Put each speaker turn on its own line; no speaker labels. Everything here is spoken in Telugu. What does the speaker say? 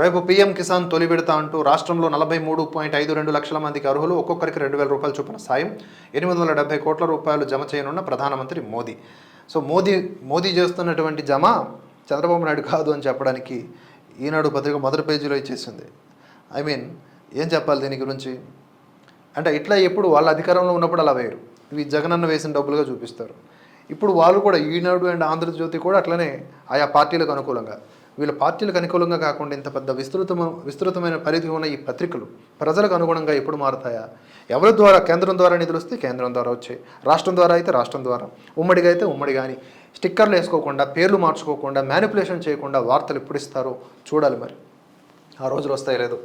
రేపు పీఎం కిసాన్ తొలి విడత అంటూ రాష్ట్రంలో నలభై మూడు పాయింట్ ఐదు రెండు లక్షల మందికి అర్హులు ఒక్కొక్కరికి రెండు వేల రూపాయలు చొప్పున సాయం ఎనిమిది వందల డెబ్బై కోట్ల రూపాయలు జమ చేయనున్న ప్రధానమంత్రి మోదీ. సో మోదీ మోదీ చేస్తున్నటువంటి జమ చంద్రబాబు నాయుడు కాదు అని చెప్పడానికి ఈనాడు పత్రిక మొదటి పేజీలో ఇచ్చేసింది. ఐ మీన్ ఏం చెప్పాలి దీని గురించి? అంటే ఇట్లా ఎప్పుడు వాళ్ళ అధికారంలో ఉన్నప్పుడు అలా వేయరు. ఇవి జగనన్న వేసిన డబ్బులుగా చూపిస్తారు. ఇప్పుడు వాళ్ళు కూడా ఈనాడు అండ్ ఆంధ్రజ్యోతి కూడా అట్లనే ఆయా పార్టీలకు అనుకూలంగా. వీళ్ళ పార్టీలకు అనుకూలంగా కాకుండా ఇంత పెద్ద విస్తృతమ విస్తృతమైన పరిధి ఉన్న ఈ పత్రికలు ప్రజలకు అనుగుణంగా ఎప్పుడు మారుతాయా? ఎవరి ద్వారా? కేంద్రం ద్వారా నిధులు వస్తే కేంద్రం ద్వారా వచ్చాయి. రాష్ట్రం ద్వారా అయితే రాష్ట్రం ద్వారా. ఉమ్మడిగా అయితే ఉమ్మడి కానీ. స్టిక్కర్లు వేసుకోకుండా పేర్లు మార్చుకోకుండా మ్యానిపులేషన్ చేయకుండా వార్తలు ఎప్పుడు ఇస్తారో చూడాలి మరి. ఆ రోజులు వస్తాయి లేదు.